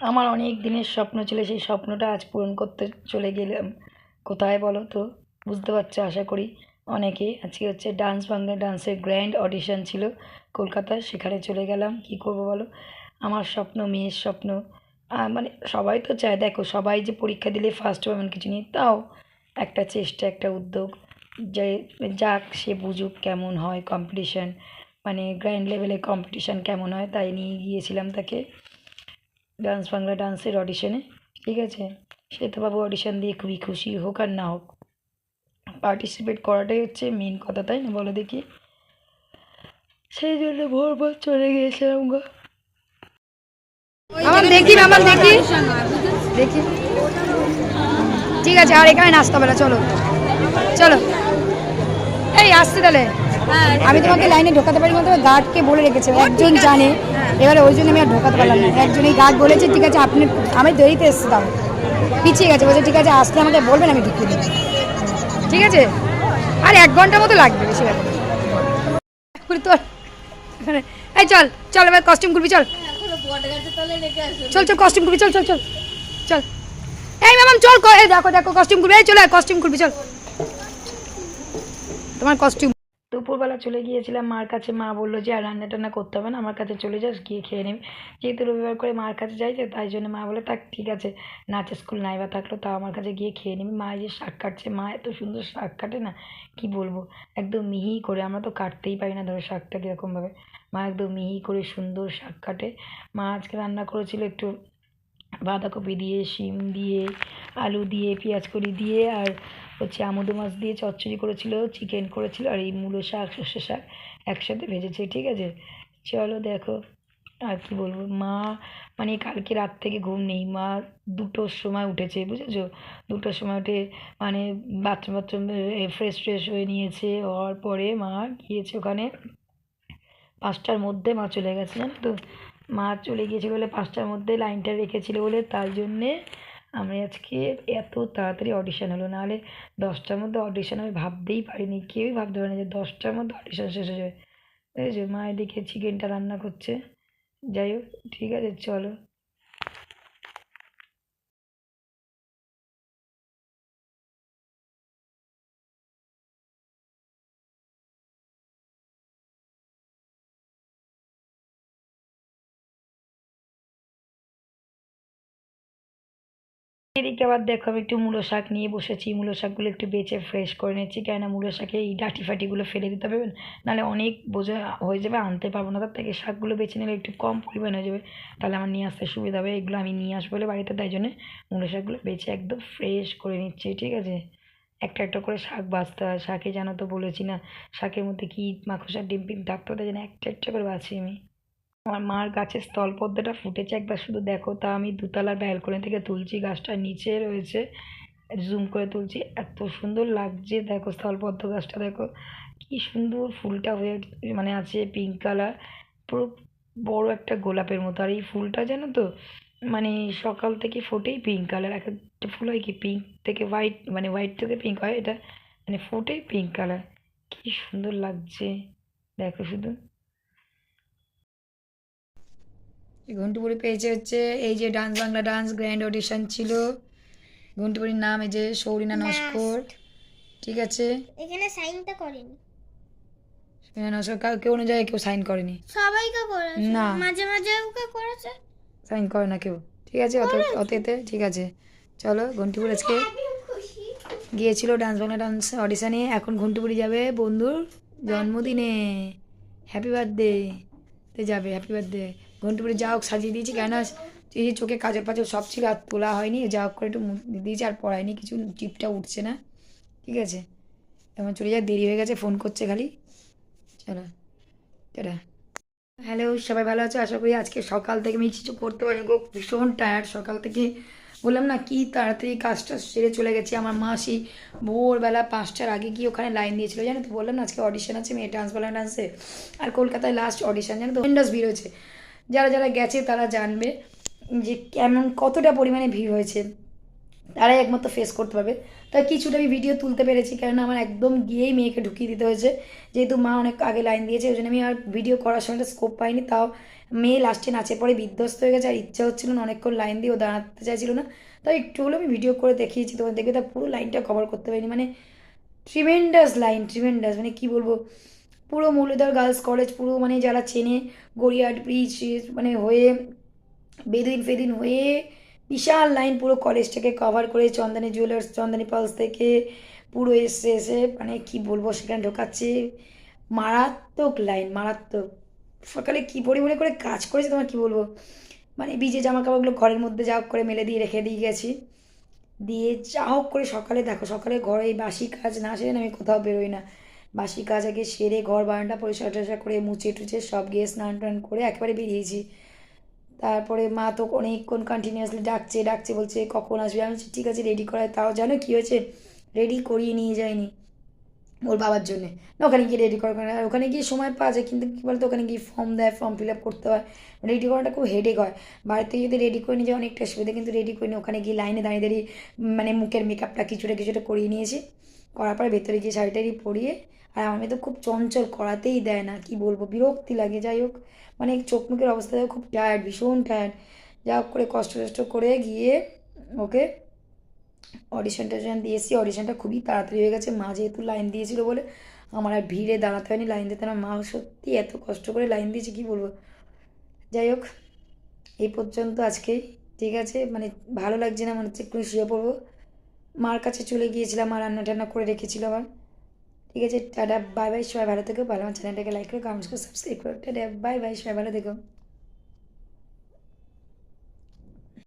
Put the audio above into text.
আমার অনেক দিনের স্বপ্ন ছিল, সেই স্বপ্নটা আজ পূরণ করতে চলে গেলাম। কোথায় বলো তো? বুঝতে পারছ, আশা করি অনেকে। আজকে হচ্ছে ডান্স বাংলা ডান্সের গ্র্যান্ড অডিশন ছিল কলকাতায়, সেখানে চলে গেলাম। কি করব বলো? আমার স্বপ্ন, মেয়ের স্বপ্ন। মানে সবাই তো চায়, দেখো সবাই যে পরীক্ষা দিলে ফার্স্ট হবে এমন কিছু নেই। তাও একটা চেষ্টা, একটা উদ্যোগ। যে যাক, সে বুঝুক কেমন হয় কম্পিটিশান মানে গ্র্যান্ড লেভেলে কম্পিটিশান কেমন হয়, তাই নিয়ে গিয়েছিলাম তাকে। ডান্স বাংলা ডান্সের অডিশনে ঠিক আছে? সে তো বাবু অডিশন দিয়ে খুবই খুশি হোক আর না হোক। পার্টিসিপেট করাটাই হচ্ছে মেন কথা তাই না? বলো দেখি। সেই জন্য ভোর ভোর চলে গিয়েছিলাম গো। আমার দেখি আমার দেখি। দেখি। ঠিক আছে আর এখানে নাচতে হবে না চলো। চলো। এই আসছে তাহলে। আমি তোমাকে লাইনে ঢোকাতে পারি তবে গার্ডকে বলে রেখেছে একজন জানে। এবারে ওই জন্য আমি আর ঢোকাতে পারলাম না। একজন এই গার্ড বলেছে, ঠিক আছে, আপনি, আমি দেরিতে এসেছিলাম পিছিয়ে গেছে, বলছে, ঠিক আছে, আসলে আমাকে বলবেন আমি ঢুকিয়ে দেবো। ঠিক আছে? আর এক ঘণ্টা মতো লাগবে বেশি লাগবে তোর এই চল চল, এবার কস্টিউম করবি চল। চল চল কস্টিউম করবি চল চল চল চল। এই ম্যাম চল দেখো দেখো কস্টিউম করবি এই চলে কস্টিউম করবি চল। তোমার কস্টিউম দুপুরবেলা চলে গিয়েছিলাম, মার কাছে মা বলল, যে আর রান্না টান্না করতে হবে না, আমার কাছে চলে যাস, গিয়ে খেয়ে নিবি। যেহেতু রবিবার করে মার কাছে যাই যে তাই জন্য মা বলে থাক, ঠিক আছে নাচের স্কুল নাই বা থাকল, তাও আমার কাছে গিয়ে খেয়ে নিবি। মা যে শাক কাটছে, মা এত সুন্দর শাক কাটে না, কি বলব, একদম মিহি করে, আমরা তো কাটতেই পারি না ধরো শাকটা কীরকমভাবে মা একদম মিহি করে সুন্দর শাক কাটে। মা আজকে রান্না করেছিল একটু বাঁধাকপি দিয়ে, শিম দিয়ে, আলু দিয়ে, পেঁয়াজ কলি দিয়ে আর হচ্ছে আমুদো মাছ দিয়ে চচ্চড়ি করেছিল চিকেন করেছিল আর এই মূলো শাক, সর্ষে শাক একসাথে ভেজেছে, ঠিক আছে? চলো দেখো আর কি বলব। মা মানে কালকে রাত থেকে ঘুম নেই। মা দুটোর সময় উঠেছে, বুঝেছ? দুটোর সময় উঠে মানে বাথরুম বাথরুম ফ্রেশ ফ্রেশ হয়ে নিয়েছে। হওয়ার পরে মা গিয়েছে ওখানে। পাঁচটার মধ্যে মা চলে গেছে, জানো তো? মা চলে গিয়েছে বলে পাঁচটার মধ্যে লাইনটা রেখেছিল বলে তার জন্যে আমি আজকে এত তাড়াতাড়ি অডিশন হলো। নাহলে দশটার মধ্যে অডিশন আমি ভাবতেই পারিনি, কেউই ভাবতে পারেনি যে দশটার মধ্যে অডিশন শেষ হয়ে যাবে। বুঝেছ মা এদিকে চিকেনটা রান্না করছে। যাই হোক, ঠিক আছে, চলো। এদিকে আবার দেখো আমি একটু মূলো শাক নিয়ে বসেছি। মূলো শাকগুলো একটু বেছে ফ্রেশ করে নিচ্ছি কেননা মূলো শাকে এই ডাঁটি ফাটিগুলো ফেলে দিতে হবে। নাহলে অনেক বোঝা হয়ে যাবে, আনতে পারব না। তার থেকে শাকগুলো বেছে নিলে একটু কম পরিমাণ হয়ে যাবে। তাহলে আমার নিয়ে আসতে সুবিধা হবে। এগুলো আমি নিয়ে আসব বলে বাড়িতে। তাই জন্যে মূলো শাকগুলো বেছে একদম ফ্রেশ করে নিচ্ছি, ঠিক আছে? একটা একটা করে শাক বাছতে হয়। শাকে জানো তো বলেছি না, শাকের মধ্যে কি মাকড়সার ডিম, পিম থাকতো তাই জন্য একটা একটা করে বাছি আমি। আমার মার গাছের স্থলপদ্মটা ফুটেছে একবার, শুধু দেখো তা আমি দুতলার ব্যালকনি থেকে তুলছি, গাছটা নিচে রয়েছে জুম করে তুলছি, এত সুন্দর লাগছে, দেখো স্থলপদ্ম গাছটা, দেখো কি সুন্দর ফুলটা হয়ে মানে আছে পিঙ্ক কালার পুরো বড় একটা গোলাপের মতো, আর এই ফুলটা জানো তো মানে সকাল থেকে ফোটেই পিঙ্ক কালার এক একটা ফুল হয় কি পিঙ্ক থেকে হোয়াইট মানে হোয়াইট থেকে পিঙ্ক হয়, এটা মানে ফোটেই পিঙ্ক কালার কি সুন্দর লাগছে, দেখো শুধু। ঘন্টুপুরি পেয়েছে হচ্ছে এই যে dance Bangla dance grand audition ছিল। ঘন্টুপুরির নাম এই যে সৌরিনা নস্কর ঠিক আছে? এখানে সাইনটা করেনি। সৌরিনা নস্কর কাউ- অনুযায়ী কেউ সাইন করেনি। সবাইকে করেছে? না। মাঝে মাঝে ওকে করেছে? সাইন করে না কেউ। ঠিক আছে অত অতেতে ঠিক আছে। চলো ঘন্টুপুর আজকে গিয়েছিল ডান্স বাংলা ডান্স অডিশনে। এখন ঘন্টুপুরি যাবে বন্ধুর জন্মদিনে। হ্যাপি বার্থডে তে যাবে হ্যাপি বার্থডে ঘন্টুপুরি যা হোক সাজিয়ে দিয়েছি, কেন এই যে চোখে কাজল পাজল সব ছিল, আর তোলা হয়নি, যা হোক করে একটু দিয়েছি, আর পড়ায়নি, কিছু টিপটা উঠছে না, ঠিক আছে? এখন চলে যা, দেরি হয়ে গেছে, ফোন করছে খালি। চলো, টাটা। হ্যালো, সবাই ভালো আছো? আশা করি আজকে সকাল থেকে আমি কিছু করতে পারি গো, ভীষণ টায়ার্ড সকাল থেকে বললাম না, কি তাড়াতাড়ি কাজটা সেরে চলে গেছে, আমার মা সেই ভোরবেলা পাঁচটার আগে গিয়ে ওখানে লাইন দিয়েছিল, জানো তো? বললাম না, আজকে অডিশন আছে, মেয়ে ডান্স বাংলা ডান্সে আর কলকাতায় লাস্ট অডিশন জানো তো? ইন্ডাস ভিড় হয়েছে যারা যারা গেছে তারা জানবে যে কেমন, কতটা পরিমাণে ভিড় হয়েছে। তারাই একমাত্র ফেস করতে পারবে। তাই কিছুটা আমি ভিডিও তুলতে পেরেছি কারণ আমার একদম গিয়েই মেয়েকে ঢুকিয়ে দিতে হয়েছে। যেহেতু মা অনেক আগে লাইন দিয়েছে, ওই জন্য আমি আর ভিডিও করার সময় স্কোপ পাইনি। তাও মেয়ে লাস্টে নাচের পরে বিধ্বস্ত হয়ে গেছে, আর ইচ্ছা হচ্ছিল না অনেকক্ষণ লাইন দিয়ে ও দাঁড়াতে চাইছিল না। তাই একটু হলেও আমি ভিডিও করে দেখিয়েছি তোমার দেখবে তার পুরো লাইনটা কভার করতে পারিনি। মানে ট্রিমেন্ডাস লাইন ট্রিমেন্ডাস মানে কি বলব? পুরো মুরলীধর গার্লস কলেজ, পুরো মানে যারা চেনে গড়িয়াহাট ব্রিজ মানে হয়ে বেদিন ফেদিন হয়ে বিশাল লাইন পুরো কলেজটাকে কভার করে চন্দনী জুয়েলার্স চন্দনী পালস থেকে পুরো এসে এসে মানে কি বলব, সেখানে ঢোকাচ্ছে। মারাত্মক লাইন মারাত্মক। সকালে কী পরিমাণে করে কাজ করেছে তোমার কি বলব? মানে ভিজে জামা কাপড়গুলো ঘরের মধ্যে যা করে মেলে দিয়ে রেখে দিয়ে গেছি। দিয়ে যা হোক করে সকালে, দেখো সকালে ঘরে বাসি কাজ না সেরে না আমি কোথাও বেরোই না। বাসি কাজ আগে সেরে ঘর বারান্দা পরিষ্কার টরিষ্কার করে মুছে টুচে সব গিয়ে স্নান টান করে একেবারে বেরিয়েছি। তারপরে মা তো অনেকক্ষণ কন্টিনিউয়াসলি ডাকছে ডাকছে, বলছে, কখন আসবে? আমি ঠিক আছে রেডি করায় তাও জানো কী হয়েছে? রেডি করিয়ে নিয়ে যায়নি ওর বাবার জন্যে। ওখানে গিয়ে রেডি করা। আর ওখানে গিয়ে সময় পাওয়া যায়, কিন্তু কী বলতো, ওখানে গিয়ে ফর্ম দেয় ফর্ম ফিল আপ করতে হয়। রেডি করাটা খুব হেডেক হয়। বাড়িতে যদি রেডি করে নিয়ে যায় অনেকটা সুবিধা, কিন্তু রেডি করে নিয়ে ওখানে গিয়ে লাইনে দাঁড়িয়ে দাঁড়িয়ে মানে মুখের মেকআপটা কিছুটা কিছুটা করিয়ে নিয়েছি। করার পরে ভেতরে গিয়ে শাড়ি টাড়ি পরিয়ে আর আমি তো খুব চঞ্চল করাতেই দেয় না, কি বলব, বিরক্তি লাগে, যাই হোক। মানে চোখ মুখের অবস্থা খুব টায়ার্ড ভীষণ টায়ার্ড যা করে কষ্ট টষ্ট করে গিয়ে ওকে অডিশন টডিশন দিয়েছি অডিশনটা খুবই তাড়াতাড়ি হয়ে গেছে। মা যেহেতু লাইন দিয়েছিল বলে আমার আর ভিড়ে দাঁড়াতে হয়নি লাইন দিতে। না, মা সত্যি এত কষ্ট করে লাইন দিয়েছে, কী বলব। যাই হোক, এই পর্যন্ত আজকেই ঠিক আছে? মানে ভালো লাগছে না, মনে হচ্ছে একটু শুয়ে পড়ব। মার কাছে চলে গিয়েছিলাম আর রান্না টান্না করে রেখেছিল আবার। ঠিক আছে, টাটা বাই বাই সবাই ভালো থেকো, ভালো আমার চ্যানেলটাকে লাইক করো কমেন্টস করে সাবস্ক্রাইব করো, টাটা বাই বাই সবাই ভালো থেকো।